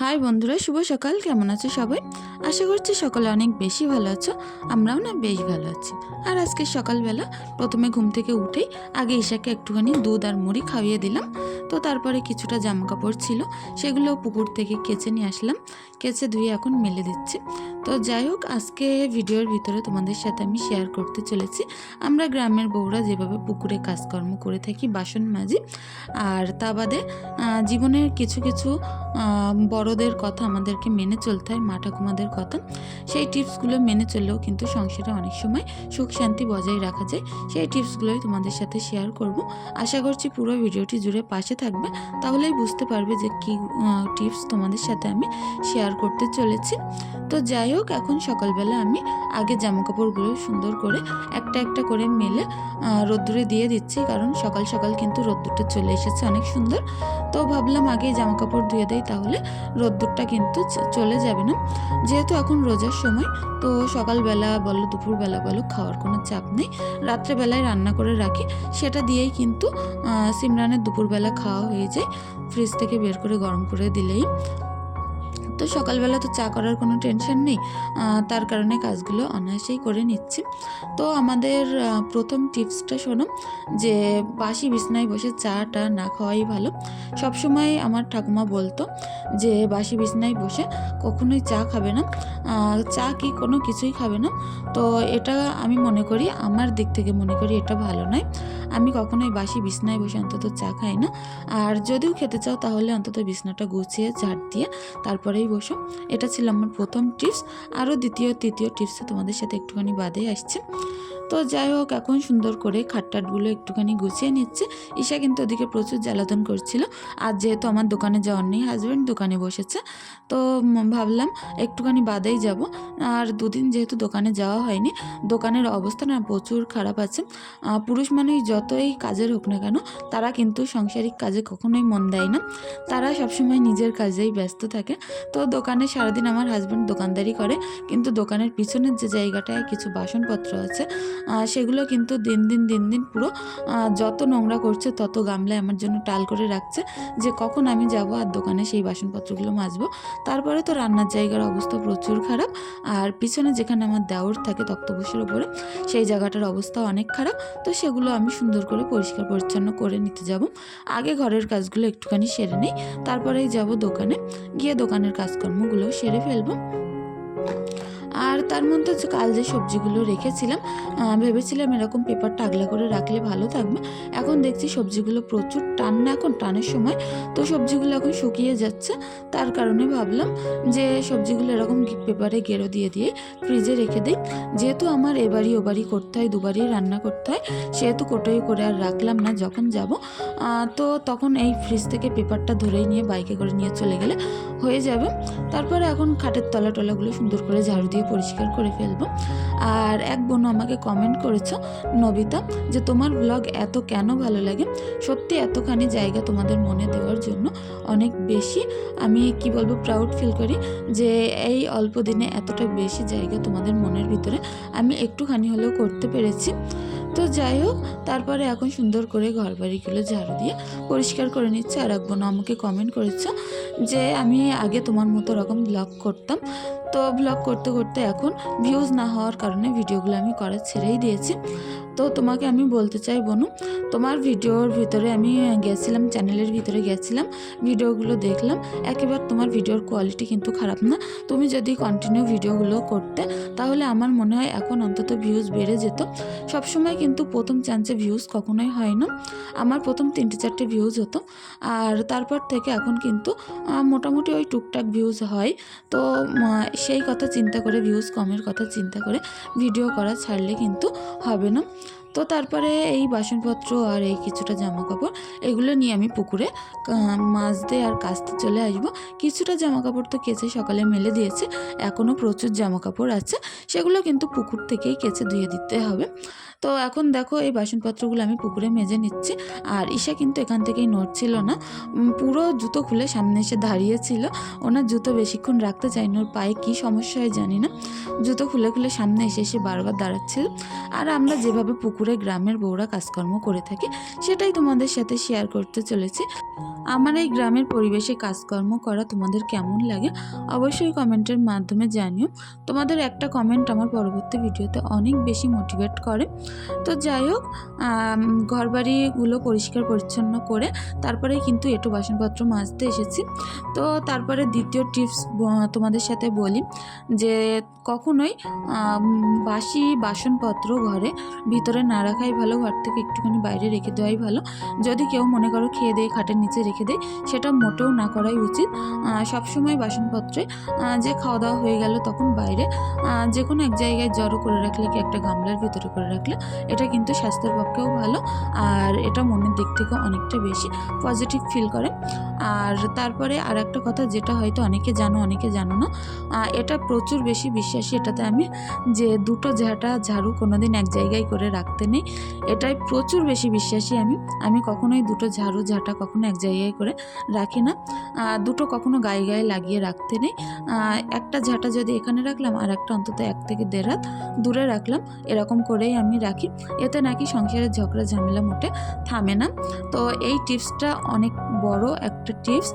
High বন্ধুরা, শুভ সকাল। কেমন আছো সবাই? আশা করছি সকালে অনেক বেশি ভালো আছো। আমরাও না বেশ ভালো আছি। আর আজকে সকালবেলা প্রথমে ঘুম থেকে উঠেই আগে ঈশাকে একটুখানি দুধ আর মুড়ি খাইয়ে দিলাম। তো তারপরে কিছুটা জামা কাপড় ছিল, সেগুলো পুকুর থেকে কেচে নিয়ে আসলাম। কেচে ধুয়ে এখন মেলে দিচ্ছি। তো যাই হোক, আজকে ভিডিওর ভিতরে তোমাদের সাথে আমি শেয়ার করতে চলেছি। আমরা গ্রামের বউরা যেভাবে পুকুরে কাজকর্ম করে থাকি, বাসন মাজি, আর তা বাদে জীবনের কিছু কিছু বড়দের কথা আমাদেরকে মেনে চলতে হয়, মা ঠাকুমাদের কথা। সেই টিপসগুলো মেনে চললেও কিন্তু সংসারে অনেক সময় সুখ শান্তি বজায় রাখা যায়। সেই টিপসগুলোই তোমাদের সাথে শেয়ার করব। আশা করছি পুরো ভিডিওটি জুড়ে পাশে থাকবে। তাহলেই বুঝতে পারবে যে কী টিপস তোমাদের সাথে আমি শেয়ার করতে চলেছি। তো যাই হোক, এখন সকালবেলা আমি আগে জামা কাপড়গুলো সুন্দর করে একটা একটা করে মেলে রোদ্দুরে দিয়ে দিচ্ছি। কারণ সকাল সকাল কিন্তু রোদ্দুরটা চলে এসেছে অনেক সুন্দর। তো ভাবলাম আগে জামা কাপড় ধুয়ে দেই, তাহলে রোদ্দুরটা কিন্তু চলে যাবে না। যেহেতু এখন রোজার সময়, তো সকালবেলা বলো, দুপুরবেলা বলো, খাওয়ার কোনো চাপ নেই। রাত্রেবেলায় রান্না করে রাখি। সেটা দিয়েই কিন্তু সিমরানের দুপুরবেলা খাওয়া হয়ে যায়। ফ্রিজ থেকে বের করে গরম করে দিলেই। তো সকালবেলা তো চা করার কোনো টেনশন নেই। তার কারণে কাজগুলো অনায়াসেই করে নিচ্ছি। তো আমাদের প্রথম টিপসটা শোনো, যে বাসি বিছনায় বসে চাটা না খাওয়াই ভালো। সবসময় আমার ঠাকুমা বলতো যে বাসি বিছনায় বসে কখনোই চা খাবে না। চা কি কোনো কিছুই খাবে না। তো এটা আমি মনে করি, আমার দিক থেকে মনে করি এটা ভালো নয়। আমি কখনোই বাসি বিছনায় বসে অন্তত চা খাই না। আর যদিও খেতে চাও তাহলে অন্তত বিছনাটা গুছিয়ে ঝাড় দিয়ে তারপরেই বসো। এটা ছিল আমার প্রথম টিপস আরও দ্বিতীয়, তৃতীয় টিপসে তোমাদের সাথে একটুখানি বাদে আসছে। তো যাই হোক, এখন সুন্দর করে খাটটাটগুলো একটুখানি গুছিয়ে নিচ্ছে। ঈশা কিন্তু ওদিকে প্রচুর জ্বালাতন করছিল। আর যেহেতু আমার দোকানে যাওয়ার নেই হাজব্যান্ড দোকানে বসেছে। তো ভাবলাম একটুখানি বাদেই যাব। আর দুদিন যেহেতু দোকানে যাওয়া হয়নি, দোকানের অবস্থা না প্রচুর খারাপ আছে। পুরুষ মানুষ যতই কাজের হোক না কেন, তারা কিন্তু সাংসারিক কাজে কখনোই মন দেয় না। তারা সবসময় নিজের কাজেই ব্যস্ত থাকে। তো দোকানে সারাদিন আমার হাজব্যান্ড দোকানদারি করে। কিন্তু দোকানের পিছনের যে জায়গাটায় কিছু বাসনপত্র আছে সেগুলো কিন্তু দিন দিন দিন দিন পুরো যত নোংরা করছে তত গামলায় আমার জন্য টাল করে রাখছে যে কখন আমি যাব আর দোকানে সেই বাসনপত্রগুলো মাজবো। তারপরে তো রান্নার জায়গার অবস্থা প্রচুর খারাপ আর পিছনে যেখানে আমার দেওর থাকে তক্তপোষের ওপরে, সেই জায়গাটার অবস্থা অনেক খারাপ। তো সেগুলো আমি সুন্দর করে পরিষ্কার পরিচ্ছন্ন করে নিতে যাব। আগে ঘরের কাজগুলো একটুখানি সেরে নিই, তারপরেই যাব দোকানে। গিয়ে দোকানের কাজকর্মগুলো সেরে ফেলব। আর তার মধ্যে কাল যে সবজিগুলো রেখেছিলাম ভেবেছিলাম এরকম পেপারটা আগলা করে রাখলে ভালো থাকবে। এখন দেখছি সবজিগুলো প্রচুর টান না এখন টানের সময়, তো সবজিগুলো এখন শুকিয়ে যাচ্ছে। তার কারণে ভাবলাম যে সবজিগুলো এরকম পেপারে গেরো দিয়ে দিয়ে ফ্রিজে রেখে দিই। যেহেতু আমার এবারই ওবারই করতে হয় দুবারই রান্না করতে হয়, সেহেতু কোটোই করে আর রাখলাম না যখন যাব। তো তখন এই ফ্রিজ থেকে পেপারটা ধরেই নিয়ে বাইকে করে নিয়ে চলে গেলে হয়ে যাবে। তারপরে এখন খাটের তলা টলাগুলো সুন্দর করে ঝাড়ু দিয়ে পরিষ্কার করে ফেলব। আর এক বোন আমাকে কমেন্ট করেছ, নবিতা, যে তোমার ব্লগ এত কেন ভালো লাগে? সত্যি এতখানি জায়গা তোমাদের মনে দেওয়ার জন্য অনেক বেশি আমি কি বলব প্রাউড ফিল করি যে এই অল্প দিনে এতটা বেশি জায়গা তোমাদের মনের ভিতরে আমি একটুখানি হলেও করতে পেরেছি। তো যাই হোক, তারপরে এখন সুন্দর করে ঘর বাড়িগুলো ঝাড়ু দিয়ে পরিষ্কার করে নিচ্ছে। আর এক বোন আমাকে কমেন্ট করেছে যে, আমি আগে তোমার মতো রকম ব্লগ করতাম। তো ব্লগ করতে করতে এখন ভিউজ না হওয়ার কারণে ভিডিওগুলো আমি করা ছেড়েই দিয়েছি। তো তোমাকে আমি বলতে চাই, বনু, তোমার ভিডিওর ভিতরে আমি গেছিলাম, চ্যানেলের ভিতরে গেছিলাম, ভিডিওগুলো দেখলাম, একেবারে তোমার ভিডিওর কোয়ালিটি কিন্তু খারাপ না। তুমি যদি কন্টিনিউ ভিডিওগুলো করতে, তাহলে আমার মনে হয় এখন অন্তত ভিউজ বেড়ে যেত। সবসময় কিন্তু প্রথম চান্সে ভিউজ কখনোই হয় না। আমার প্রথম তিনটে চারটে ভিউজ হতো। আর তারপর থেকে এখন কিন্তু মোটামুটি ওই টুকটাক ভিউজ হয়। তো সেই কথা চিন্তা করে ভিউজ কমের কথা চিন্তা করে ভিডিও করা ছাড়লে কিন্তু হবে না। তো তারপরে এই বাসনপত্র আর এই কিছুটা জামা কাপড় এগুলো নিয়ে আমি পুকুরে কা- মাজতে আর কাচতে চলে আসব। কিছুটা জামা কাপড় তো কেচে সকালে মেলে দিয়েছে এখনও প্রচুর জামা কাপড় আছে, সেগুলো কিন্তু পুকুর থেকেই কেচে ধুয়ে দিতে হবে। তো এখন দেখো এই বাসনপত্রগুলো আমি পুকুরে মেজে নিচ্ছি, আর ঈশা কিন্তু এখান থেকেই নড়ছিল না। পুরো জুতো খুলে সামনে এসে দাঁড়িয়েছিল, ওনার জুতো বেশিক্ষণ রাখতে চায়নি ওর পায়ে কী সমস্যা হয় জানি না। জুতো খুলে খুলে সামনে এসে এসে বারবার দাঁড়াচ্ছিল। আর আমরা যেভাবে পুকুর দুপুরে গ্রামের বউরা কাজকর্ম করে থাকে, সেটাই তোমাদের সাথে শেয়ার করতে চলেছি। আমার এই গ্রামের পরিবেশে কাজকর্ম করা তোমাদের কেমন লাগে, অবশ্যই কমেন্টের মাধ্যমে জানিও। তোমাদের একটা কমেন্ট আমার পরবর্তী ভিডিওতে অনেক বেশি মোটিভেট করে। তো যাই হোক ঘরবাড়িগুলো পরিষ্কার পরিচ্ছন্ন করে, তারপরে কিন্তু একটু বাসনপত্র মাজতে এসেছি। তো তারপরে দ্বিতীয় টিপস তোমাদের সাথে বলি যে কখনোই বাসি বাসনপত্র ঘরে ভিতরে না রাখাই ভালো, ঘর থেকে একটুখানি বাইরে রেখে দেওয়াই ভালো। যদি কেউ মনে করো খেয়ে দিয়ে খাটের নিচে রেখে দেয়, সেটা মোটেও না করাই উচিত। সবসময় বাসনপত্রে যে খাওয়া দাওয়া হয়ে গেল তখন বাইরে। যে কোনো এক জায়গায় জড়ো করে রাখলে কি একটা গামলার ভিতরে করে রাখলে, এটা কিন্তু স্বাস্থ্যের পক্ষেও ভালো। আর এটা মনের দিক থেকে অনেকটা বেশি পজিটিভ ফিল করে। আর তারপরে আর একটা কথা যেটা হয়তো অনেকে জানো অনেকে জানো না এটা প্রচুর বেশি বিশ্বাসী এটাতে আমি, যে দুটো ঝাঁটা ঝাড়ু কোনোদিন এক জায়গায় করে রাখতে নেই। এটাই প্রচুর বেশি বিশ্বাসী আমি। আমি কখনোই দুটো ঝাড়ু ঝাঁটা কখনো এক জায়গায় করে রাখি না। দুটো কখনো গায়ে গায়ে লাগিয়ে রাখতে নেই। একটা ঝাঁটা যদি এখানে রাখলাম আর একটা অন্তত এক থেকে দেড় হাত দূরে রাখলাম, এরকম করেই আমি রাখি। এতে নাকি সংসারের ঝগড়া ঝামেলা মোটে থামে না। তো এই টিপসটা অনেক বড় একটা টিপস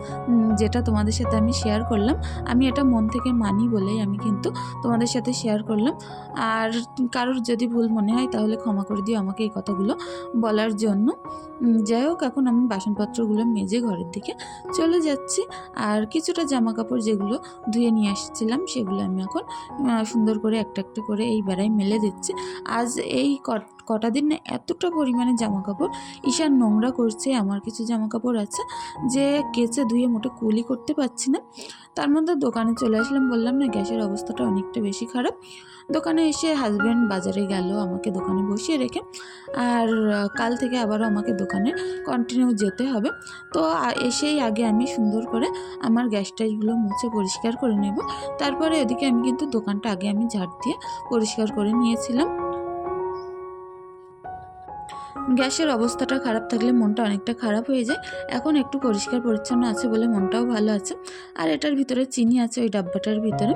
যেটা তোমাদের সাথে আমি শেয়ার করলাম। আমি এটা মন থেকে মানি বলেই আমি কিন্তু তোমাদের সাথে শেয়ার করলাম। আর কারোর যদি ভুল মনে হয় তাহলে ক্ষমা করে দিও আমাকে এই কথাগুলো বলার জন্য। যাই হোক, এখন আমি বাসনপত্রগুলো মেজে ঘরের দিকে চলে যাচ্ছি। আর কিছুটা জামা কাপড় যেগুলো ধুয়ে নিয়ে আসছিলাম, সেগুলো আমি এখন সুন্দর করে একটা একটা করে এই বেড়ায় মেলে দিচ্ছি। আজ এই কট- দিন না এতটা পরিমাণে জামা কাপড় ঈশান নোংরা করছে, আমার কিছু জামা কাপড় আছে যে কেচে ধুয়ে মোটে কুলি করতে পারছি না। তার মধ্যে দোকানে চলে আসলাম, বললাম না গ্যাসের অবস্থাটা অনেকটা বেশি খারাপ। দোকানে এসে হাজব্যান্ড বাজারে গেল, আমাকে দোকানে বসিয়ে রেখে। আর কাল থেকে আবারও আমাকে দোকানে কন্টিনিউ যেতে হবে। তো এসেই আগে আমি সুন্দর করে আমার গ্যাস টাইসগুলো মুছে পরিষ্কার করে নেব। তারপরে এদিকে আমি কিন্তু দোকানটা আগে আমি ঝাড় দিয়ে পরিষ্কার করে নিয়েছিলাম। গ্যাসের অবস্থাটা খারাপ থাকলে মনটা অনেকটা খারাপ হয়ে যায়। এখন একটু পরিষ্কার পরিচ্ছন্ন আছে বলে মনটাও ভালো আছে। আর এটার ভিতরে চিনি আছে ওই ডাব্বাটার ভিতরে।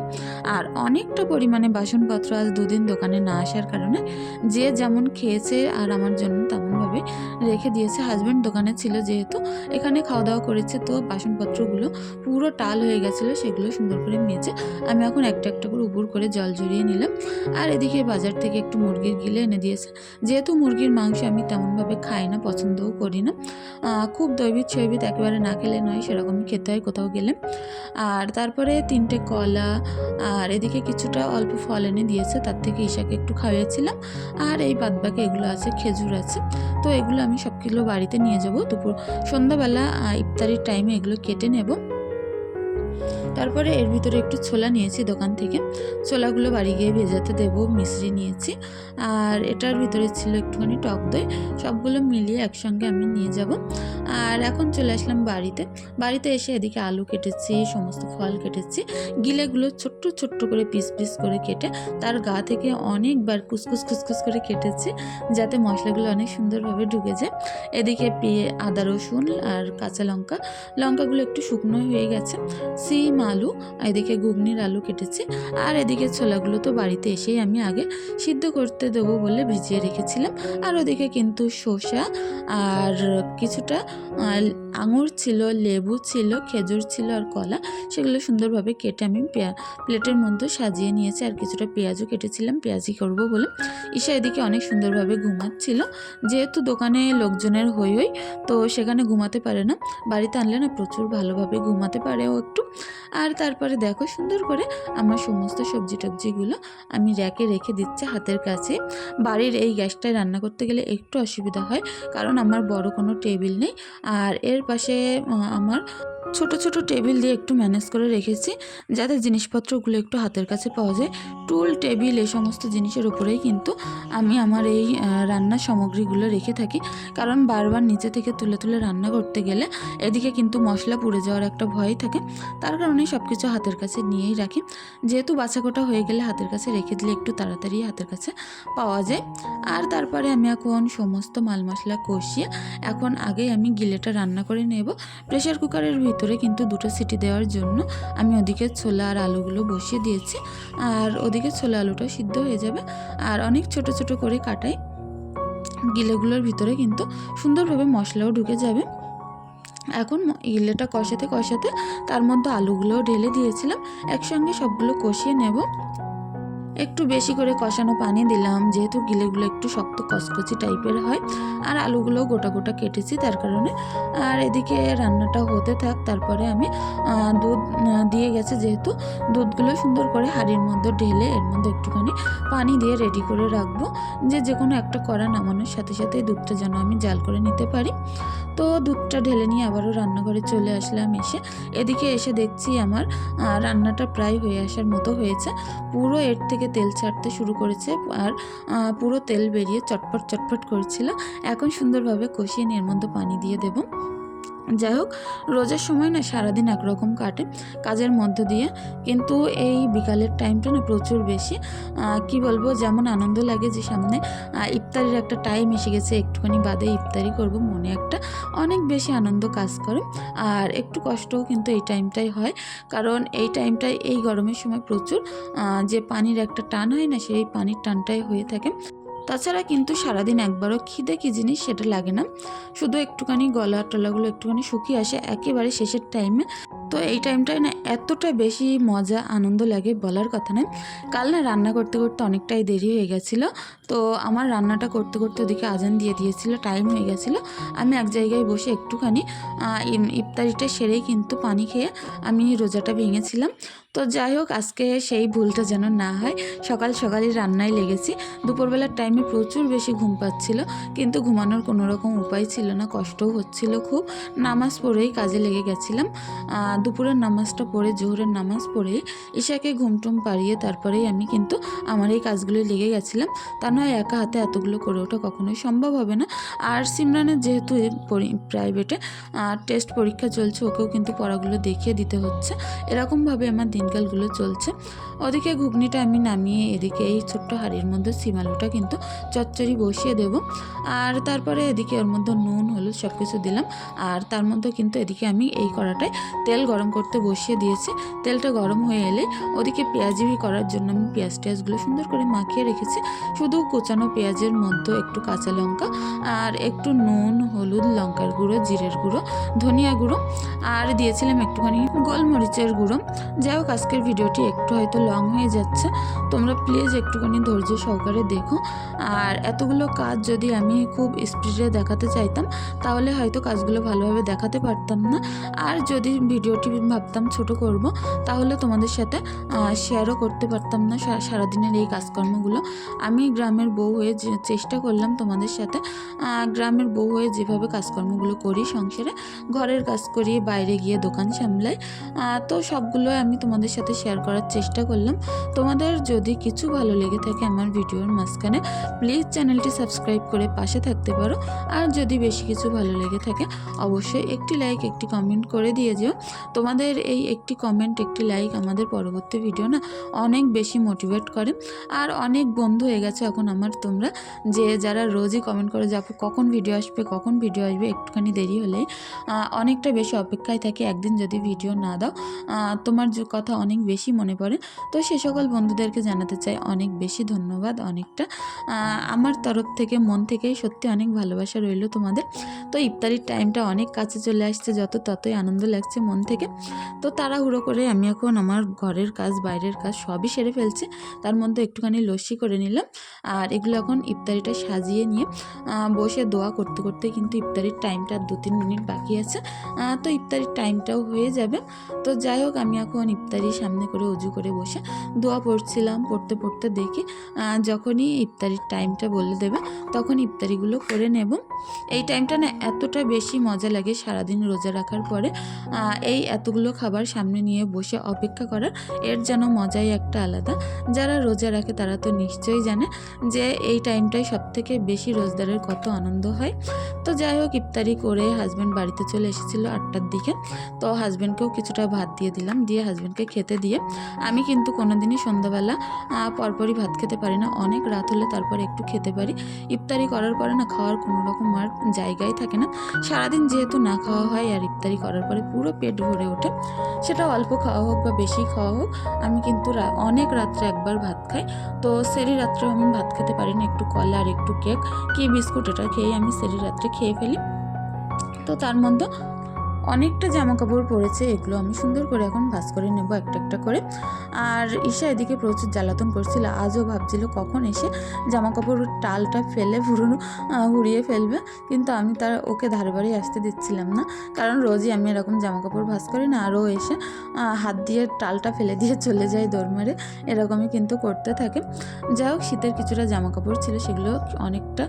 আর অনেকটা পরিমাণে বাসনপত্র আজ দুদিন দোকানে না আসার কারণে যে যেমন খেয়েছে আর আমার জন্য তেমনভাবে রেখে দিয়েছে। হাজব্যান্ড দোকানে ছিল যেহেতু, এখানে খাওয়া দাওয়া করেছে তো বাসনপত্রগুলো পুরো টাল হয়ে গেছিল, সেগুলো সুন্দর করে মেজে আমি এখন একটা একটা করে উপর করে জল ঝরিয়ে নিলাম। আর এদিকে বাজার থেকে একটু মুরগির গিলে এনে দিয়েছে। যেহেতু মুরগির মাংস আমি তেমনভাবে খাই না, পছন্দও করি না। খুব দৈবিত শৈবিত একেবারে না খেলে নয়, সেরকমই খেতে হয় কোথাও গেলে। আর তারপরে তিনটে কলা, আর এদিকে কিছুটা অল্প ফল এনে দিয়েছে, তার থেকে ঈশাকে একটু খাইয়েছিলাম আর এই বাদবাকি এগুলো আছে, খেজুর আছে। তো এগুলো আমি সব কিলো বাড়িতে নিয়ে যাব। দুপুর সন্ধ্যাবেলা ইফতারির টাইমে এগুলো কেটে নেব। তারপরে এর ভিতরে একটু ছোলা নিয়েছি দোকান থেকে। ছোলাগুলো বাড়ি গিয়ে ভেজাতে দেবো মিশ্রি নিয়েছি। আর এটার ভিতরে ছিল একটুখানি টক দই, সবগুলো মিলিয়ে একসঙ্গে আমি নিয়ে যাব। আর এখন চলে আসলাম বাড়িতে। বাড়িতে এসে এদিকে আলু কেটেছি, সমস্ত ফল কেটেছি। গিলেগুলো ছোট্ট ছোট্ট করে পিস পিস করে কেটে তার গা থেকে অনেকবার কুসকুস কুসকুস করে কেটেছি, যাতে মশলাগুলো অনেক সুন্দরভাবে ঢুকে যায়। এদিকে পেয়ে আদা রসুন আর কাঁচা লঙ্কা। লঙ্কাগুলো একটু শুকনো হয়ে গেছে। সিম আলু এদিকে ঘুগনির আলু কেটেছি। আর এদিকে ছোলাগুলো তো বাড়িতে এসেই আমি আগে সিদ্ধ করতে দেবো বলে ভিজিয়ে রেখেছিলাম। আর ওদিকে কিন্তু শসা আর কিছুটা আঙুর ছিল, লেবু ছিল, খেজুর ছিল আর কলা, সেগুলো সুন্দরভাবে কেটে আমি প্লেটের মধ্যে সাজিয়ে নিয়েছি। আর কিছুটা পেঁয়াজও কেটেছিলাম পেঁয়াজি করব বলে। ঈশা এদিকে অনেক সুন্দরভাবে ঘুমাচ্ছিল। যেহেতু দোকানে লোকজনের হই হই তো সেখানে ঘুমাতে পারে না। বাড়িতে আনলে না প্রচুর ভালোভাবে ঘুমাতে পারে ও একটু। আর তারপরে দেখো সুন্দর করে আমার সমস্ত সবজি টবজিগুলো আমি র্যাকে রেখে দিচ্ছি হাতের কাছে। বাড়ির এই গ্যাসটায় রান্না করতে গেলে একটু অসুবিধা হয়, কারণ আমার বড় কোনো টেবিল নেই। আর এর পাশে আমার ছোট ছোট টেবিল দিয়ে একটু ম্যানেজ করে রেখেছি, যাতে জিনিসপত্রগুলো একটু হাতের কাছে পাওয়া যায়। টুল, টেবিল এই সমস্ত জিনিসের উপরেই কিন্তু আমি আমার এই রান্নার সামগ্রীগুলো রেখে থাকি। কারণ বারবার নিচে থেকে তুলে তুলে রান্না করতে গেলে এদিকে কিন্তু মশলা পুড়ে যাওয়ার একটা ভয় থাকে। তার কারণে সব কিছু হাতের কাছে নিয়েই রাখি। যেহেতু বাছাকোটা হয়ে গেলে হাতের কাছে রেখে দিলে একটু তাড়াতাড়ি হাতের কাছে পাওয়া যায়। আর তারপরে আমি এখন সমস্ত মাল মশলা কষিয়ে এখন আগে আমি গিলেটা রান্না করে নেব। প্রেশার কুকারের ভিতরে কিন্তু দুটো সিটি দেওয়ার জন্য আমি ওদিকে ছোলা আর আলুগুলো বসিয়ে দিয়েছি। আর ওদিকে ছোলা আলুটা সিদ্ধ হয়ে যাবে। আর অনেক ছোট ছোট করে কাটাই। গিলেগুলোর ভিতরে কিন্তু সুন্দরভাবে মশলাও ঢুকে যাবে। এখন গিলেটা কষাতে কষাতে তার মধ্যে আলুগুলোও ঢেলে দিয়েছিলাম। একসঙ্গে সবগুলো কষিয়ে নেব। একটু বেশি করে কষানো পানি দিলাম, যেহেতু গিলেগুলো একটু শক্ত কচকচি টাইপের হয়, আর আলুগুলো গোটা গোটা কেটেছি তার কারণে। আর এদিকে রান্নাটা হতে থাক, তারপরে আমি দুধ দিয়ে গেছে যেহেতু, দুধগুলো সুন্দর করে হাঁড়ির মধ্যে ঢেলে এর মধ্যে একটুখানি পানি দিয়ে রেডি করে রাখব, যে যে কোনো একটা কড়া নামানোর সাথে সাথে দুধটা যেন আমি জাল করে নিতে পারি। তো দুধটা ঢেলে নিয়ে আবারও রান্নাঘরে চলে আসলাম এসে। এদিকে এসে দেখছি আমার রান্নাটা প্রায় হয়ে আসার মতো হয়েছে। পুরো এর থেকে তেল ছাড়তে শুরু করেছে আর পুরো তেল বেরিয়ে চটপট চটপট করছিল। এখন সুন্দরভাবে কষিয়ে নিয়ে এর মধ্যে পানি দিয়ে দেবো। যাই হোক, রোজার সময় না সারাদিন একরকম কাটে কাজের মধ্য দিয়ে। কিন্তু এই বিকালের টাইমটা না প্রচুর বেশি। কি বলব, যেমন আনন্দ লাগে যে সামনে ইফতারির একটা টাইম এসে গেছে, একটুখানি বাদে ইফতারি করব, মনে একটা অনেক বেশি আনন্দ কাজ করে। আর একটু কষ্টও কিন্তু এই টাইমটাই হয়। কারণ এই টাইমটাই এই গরমের সময় প্রচুর যে পানির একটা টান হয় না, সেই পানির টানটাই হয়ে থাকে। তাছাড়া কিন্তু সারাদিন একবারও খিদে কী জিনিস সেটা লাগে না। শুধু একটুখানি গলা টলাগুলো একটুখানি শুকিয়ে আসে একেবারে শেষের টাইমে তো এই টাইমটায় না এতটা বেশি মজা, আনন্দ লাগে বলার কথা নয় কাল না রান্না করতে করতে অনেকটাই দেরি হয়ে গেছিল। তো আমার রান্নাটা করতে করতে ওদিকে আজান দিয়ে দিয়েছিল টাইম হয়ে গেছিল। আমি এক জায়গায় বসে একটুখানি ইফতারিটা সেরেই কিন্তু পানি খেয়ে আমি রোজাটা ভেঙেছিলাম। তো যাই হোক, আজকে সেই ভুলটা যেন না হয়, সকাল সকালই রান্নায় লেগেছি। দুপুরবেলার টাইমে প্রচুর বেশি ঘুম পাচ্ছিল, কিন্তু ঘুমানোর কোনো রকম উপায় ছিল না, কষ্টও হচ্ছিল খুব। নামাজ পড়েই কাজে লেগে গেছিলাম। দুপুরের নামাজটা পড়ে, জোহরের নামাজ পড়েই ঈশাকে ঘুমটুম পাড়িয়ে তারপরেই আমি কিন্তু আমার এই কাজগুলো লেগে গেছিলাম। তা নয়, একা হাতে এতগুলো করে ওঠা কখনোই সম্ভব হবে না। আর সিমরানের যেহেতু প্রাইভেটে টেস্ট পরীক্ষা চলছে, ওকেও কিন্তু পড়াগুলো দেখিয়ে দিতে হচ্ছে। এরকমভাবে আমার দিনকালগুলো চলছে। ওদিকে ঘুগনিটা আমি নামিয়ে এদিকে এই ছোট্ট হাড়ির মধ্যে সিমালুটা কিন্তু চচ্চড়ি বসিয়ে দেব। আর তারপরে এদিকে ওর মধ্যে নুন, হলুদ সব কিছু দিলাম। আর তার মধ্যে কিন্তু এদিকে আমি এই কড়াটায় তেল গরম করতে বসিয়ে দিয়েছি। তেলটা গরম হয়ে এলে ওদিকে পেঁয়াজিবি করার জন্য আমি পেঁয়াজ টেয়াজগুলো সুন্দর করে মাখিয়ে রেখেছি। শুধু কুচানো পেঁয়াজের মধ্যে একটু কাঁচা লঙ্কা আর একটু নুন, হলুদ, লঙ্কার গুঁড়ো, জিরের গুঁড়ো, ধনিয়া গুঁড়ো। আর দিয়েছিলাম একটুখানি গোলমরিচের গুঁড়ো। যাই হোক আজকের ভিডিওটি একটু হয়তো লং হয়ে যাচ্ছে, তোমরা প্লিজ একটুখানি ধৈর্য সহকারে দেখো। আর এতগুলো কাজ যদি আমি খুব স্পিডে দেখাতে চাইতাম, তাহলে হয়তো কাজগুলো ভালোভাবে দেখাতে পারতাম না। আর যদি ভিডিওটি ভাবতাম ছোট করব, তাহলে তোমাদের সাথে শেয়ারও করতে পারতাম না সারাদিনের এই কাজকর্মগুলো। আমি গ্রামের বউ হয়ে চেষ্টা করলাম তোমাদের সাথে গ্রামের বউ হয়ে যেভাবে কাজকর্মগুলো করি সংসারে, ঘরের কাজ করি, বাইরে গিয়ে দোকান সামলাই তো সবগুলো আমি তোমাদের সাথে শেয়ার করার চেষ্টা করলাম। তোমাদের যদি কিছু ভালো লেগে থাকে আমার ভিডিওর মাঝখানে প্লিজ চ্যানেলটি সাবস্ক্রাইব করে পাশে থাকতে পারো। আর যদি বেশি কিছু ভালো লেগে থাকে, অবশ্যই একটি লাইক একটি কমেন্ট করে দিয়ে যেও। তোমাদের এই একটি কমেন্ট একটি লাইক আমাদের পরবর্তী ভিডিও না অনেক বেশি মোটিভেট করে। আর অনেক বন্ধু হয়ে গেছে এখন আমার তোমরা। যে যারা রোজই কমেন্ট করে যাব কখন ভিডিও আসবে, কখন ভিডিও আসবে? একটুখানি দেরি হলে অনেকটা বেশি অপেক্ষায় থাকে। একদিন যদি ভিডিও না দাও তোমার যে কথা অনেক বেশি মনে পড়ে। তো সে সকল বন্ধুদেরকে জানাতে চাই অনেক বেশি ধন্যবাদ অনেকটা। আমার তরফ থেকে, মন থেকেই সত্যি অনেক ভালোবাসা রইল তোমাদের। তো ইফতারির টাইমটা অনেক কাছে চলে আসছে, যত ততই আনন্দ লাগছে মন থেকে। তো তাড়াহুড়ো করে আমি এখন আমার ঘরের কাজ, বাইরের কাজ সবই সেরে ফেলছি। তার মধ্যে একটুখানি লস্যি করে নিলাম। আর এগুলো এখন ইফতারিটা সাজিয়ে নিয়ে বসে দোয়া করতে করতে কিন্তু ইফতারির টাইমটা দু তিন মিনিট বাকি আছে। তো ইফতারির টাইমটাও হয়ে যাবে। তো যাই হোক, আমি এখন ইফতারি সামনে করে উজু করে বসে দোয়া পড়ছিলাম, পড়তে পড়তে দেখি যখনই ইফতারির টাইমটা বলে দেবে, তখন ইফতারিগুলো করে নেব। এই টাইমটা না এতটা বেশি মজা লাগে সারাদিন রোজা রাখার পরে। এই এতগুলো খাবার সামনে নিয়ে বসে অপেক্ষা করার, এর যেন মজাই একটা আলাদা। যারা রোজা রাখে তারা তো নিশ্চয়ই জানে যে এই টাইমটাই সব থেকে বেশি রোজদারের কত আনন্দ হয়। তো যাই হোক, ইফতারি করে হাজব্যান্ড বাড়িতে চলে এসেছিল আটটার দিকে। তো হাজব্যান্ডকেও কিছুটা ভাত দিয়ে দিলাম, দিয়ে হাজব্যান্ডকে খেতে দিয়ে আমি কিন্তু কোনোদিনই সন্ধ্যাবেলা পরপরই ভাত খেতে পারি না। অনেক রাত হলে তারপর একটু খেতে পারি। ইফতারি করার পরে না খাওয়ার কোনো রকম আর জায়গাই থাকে না। সারাদিন যেহেতু না খাওয়া হয় আর ইফতারি করার পরে পুরো পেট ভরে ওঠে, সেটা অল্প খাওয়া হোক বা বেশি খাওয়া হোক, আমি কিন্তু অনেক রাত্রে একবার ভাত খাই। তো সেরি রাত্রেও আমি ভাত খেতে পারি না, একটু কলা আর একটু কেক, কি বিস্কুট এটা খেয়ে আমি সেরি রাত্রে খেয়ে ফেলি। তো তার মধ্যে অনেকটা জামা কাপড় পরেছে, এগুলো আমি সুন্দর করে এখন ভাস করে নেব একটা একটা করে। আর ঈশা এদিকে প্রচুর জ্বালাতন করছিল, আজও ভাবছিল কখন এসে জামা কাপড় টালটা ফেলে পুরনো উড়িয়ে ফেলবে, কিন্তু আমি তার ওকে ধারে বাড়ি আসতে দিচ্ছিলাম না। কারণ রোজই আমি এরকম জামা কাপড় ভাস করি না আরও এসে হাত দিয়ে টালটা ফেলে দিয়ে চলে যায় দৌড় এরকমই কিন্তু করতে থাকে। যাই হোক, শীতের কিছুটা জামা কাপড় ছিল, সেগুলো অনেকটা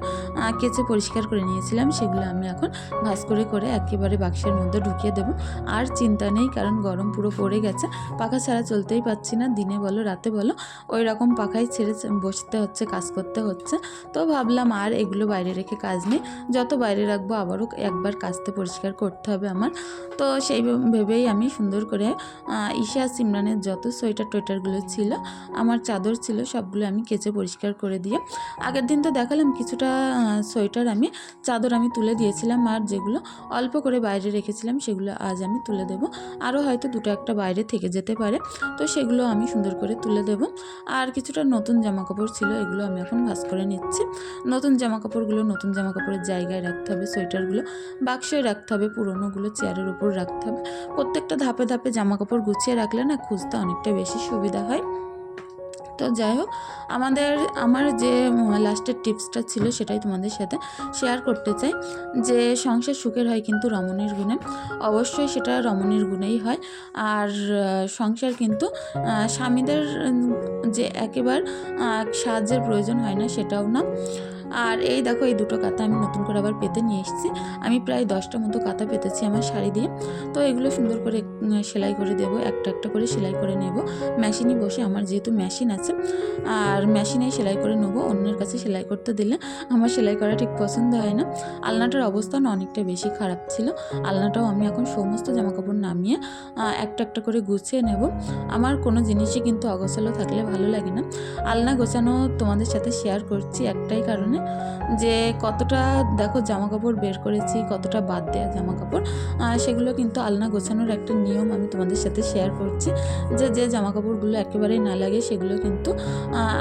কেচে পরিষ্কার করে নিয়েছিলাম, সেগুলো আমি এখন ভাস করে করে একেবারে বাক্সের মধ্যে ঢুকিয়ে দেবো। আর চিন্তা নেই, কারণ গরম পুরো পড়ে গেছে। পাখা ছাড়া চলতেই পারছি না, দিনে বলো, রাতে বলো। ওই রকম পাখায় ছেড়ে বসতে হচ্ছে, কাজ করতে হচ্ছে। তো ভাবলাম আর এগুলো বাইরে রেখে কাজ নেই। যত বাইরে রাখব আবারও একবার কাচতে পরিষ্কার করতে হবে আমার। তো সেই ভেবেই আমি সুন্দর করে ঈশা সিমরানের যত সোয়েটার টোয়েটারগুলো ছিল, আমার চাদর ছিল, সবগুলো আমি কেচে পরিষ্কার করে দিয়ে, আগের দিন তো দেখালাম কিছুটা সোয়েটার আমি, চাদর আমি তুলে দিয়েছিলাম আর যেগুলো অল্প করে বাইরে রেখেছিলাম সেগুলো আজ আমি তুলে দেব। আরও হয়তো দুটো একটা বাইরে থেকে যেতে পারে। তো সেগুলো আমি সুন্দর করে তুলে দেব। আর কিছুটা নতুন জামা কাপড় ছিল, এগুলো আমি এখন ভাস করে নিচ্ছি। নতুন জামা কাপড়গুলো নতুন জামা কাপড়ের জায়গায় রাখতে হবে, সোয়েটারগুলো বাক্সে রাখতে হবে, পুরোনোগুলো চেয়ারের উপর রাখতে হবে। প্রত্যেকটা ধাপে ধাপে জামা কাপড় গুছিয়ে রাখলে না খুঁজতে অনেকটা বেশি সুবিধা হয়। তো যাই হোক, আমাদের, আমার যে লাস্টের টিপসটা ছিল সেটাই তোমাদের সাথে শেয়ার করতে চাই। যে, সংসার সুখের হয় কিন্তু রমণীর গুণে। অবশ্যই সেটা রমণীর গুণেই হয়। আর সংসার কিন্তু স্বামীদের যে একেবার সাহায্যের প্রয়োজন হয় না সেটাও না। আর এই দেখো, এই দুটো কাঁথা আমি নতুন করে আবার পেতে নিয়ে এসেছি। আমি প্রায় দশটা মতো কাঁথা পেতেছি আমার শাড়ি দিয়ে। তো এগুলো সুন্দর করে সেলাই করে দেবো, একটা একটা করে সেলাই করে নেব। মেশিনই বসে আমার যেহেতু মেশিন আছে, আর মেশিনেই সেলাই করে নেব। অন্যের কাছে সেলাই করতে দিলে আমার সেলাই করা ঠিক পছন্দ হয় না। আলনাটার অবস্থা না অনেকটা বেশি খারাপ ছিল। আলনাটাও আমি এখন সমস্ত জামাকাপড় নামিয়ে একটা একটা করে গুছিয়ে নেব। আমার কোনো জিনিসই কিন্তু অগোছালো থাকলে ভালো লাগে না। আলনা গোছানো তোমাদের সাথে শেয়ার করছি একটাই কারণে। যে কতটা দেখো জামা কাপড় বের করেছি, কতটা বাদ দেওয়া জামা কাপড় সেগুলো কিন্তু আলনা গোছানোর একটা নিয়ম আমি তোমাদের সাথে শেয়ার করছি যে যে জামা কাপড়গুলো একেবারেই না লাগে সেগুলো কিন্তু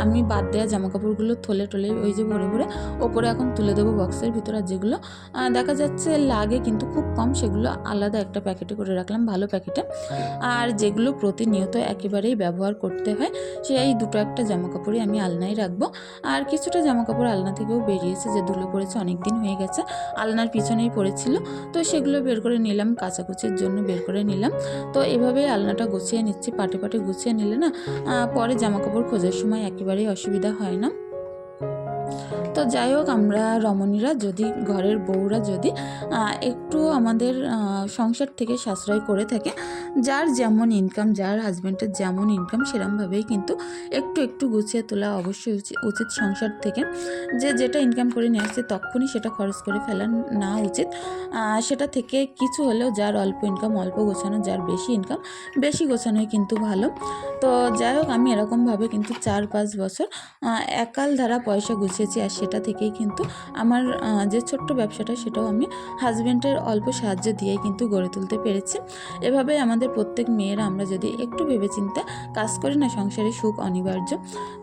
আমি বাদ দেওয়া জামা কাপড়গুলো থলে টলে ওই যে ভরে ভরে ওপরে এখন তুলে দেবো বক্সের ভিতর যেগুলো দেখা যাচ্ছে লাগে কিন্তু খুব কম সেগুলো আলাদা একটা প্যাকেটে করে রাখলাম, ভালো প্যাকেটে। আর যেগুলো প্রতিনিয়ত একেবারেই ব্যবহার করতে হয়, সেই দুটো একটা জামা কাপড়ই আমি আলনায় রাখব। আর কিছুটা জামা কাপড় আলনা থেকেও বেরিয়েছে, যে ধুলো পড়েছে অনেক দিন হয়ে গেছে, আলনার পিছনেই পড়েছিল। তো সেগুলো বের করে নিলাম, কাচাকুচির জন্য বের করে নিলাম। তো এভাবে আলনাটা গুছিয়ে নিচ্ছি, পাটে পাটে গুছিয়ে নিলে না পরে জামা কাপড় খোঁজার সময় একেবারেই অসুবিধা হয় না। তো যাই হোক, আমরা রমণীরা যদি, ঘরের বউরা যদি একটু আমাদের সংসার থেকে সাশ্রয় করে থাকে, যার যেমন ইনকাম যার হাজব্যান্ডের যেমন ইনকাম সেরমভাবেই কিন্তু একটু একটু গুছিয়ে তোলা অবশ্যই উচি- উচিত সংসার থেকে। যে যেটা ইনকাম করে নিয়ে আসছে তখনই সেটা খরচ করে ফেলা না উচিত। সেটা থেকে কিছু হলেও যার অল্প ইনকাম অল্প গোছানো, যার বেশি ইনকাম বেশি গোছানোই কিন্তু ভালো। তো যাই হোক, আমি এরকমভাবে কিন্তু চার পাঁচ বছর একাল ধারা পয়সা গুছিয়েছি আর সেটা থেকেই কিন্তু আমার যে ছোট্ট ব্যবসাটা সেটাও আমি হাজব্যান্ডের অল্প সাহায্য দিয়েই কিন্তু গড়ে তুলতে পেরেছি। এভাবে আমাদের প্রত্যেক মেয়েরা আমরা যদি একটু ভেবেচিন্তে কাজ করি না, সংসারে সুখ অনিবার্য,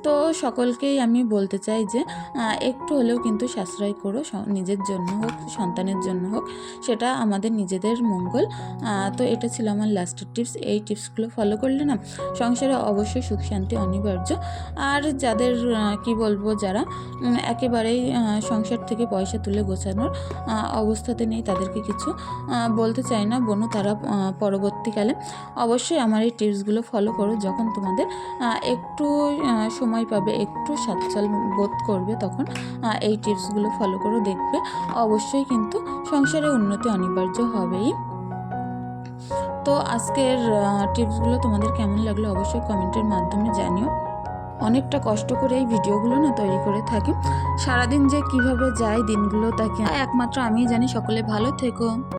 তো সকলকেই আমি বলতে চাই যে একটু হলেও কিন্তু সাশ্রয় করো নিজের জন্য হোক, সন্তানের জন্য হোক, সেটা আমাদের নিজেদের মঙ্গল। তো এটা ছিল আমার লাস্টের টিপস এই টিপসগুলো ফলো করলে না, সংসারে অবশ্যই সুখ শান্তি অনিবার্য। আর যাদের কি বলব, যারা একেবারেই সংসার থেকে পয়সা তুলে গোছানোর অবস্থাতে নেই তাদেরকে কিছু। বলতে চাই না বোনও তারা পরবর্তীকালে অবশ্যই আমার এই টিপসগুলো ফলো করো। যখন তোমাদের একটু সময় পাবে, একটু স্বাচ্ছল বোধ করবে, তখন এই টিপসগুলো ফলো করো। দেখবে অবশ্যই কিন্তু সংসারে উন্নতি অনিবার্য হবেই। তো আজকের টিপসগুলো তোমাদের কেমন লাগল অবশ্যই কমেন্টের মাধ্যমে জানিও। অনেকটা কষ্ট করে এই ভিডিওগুলো না তৈরি করে থাকি। সারাদিন যে কীভাবে যায় দিনগুলো তাকে। একমাত্র আমি জানি, সকলে ভালো থেকো।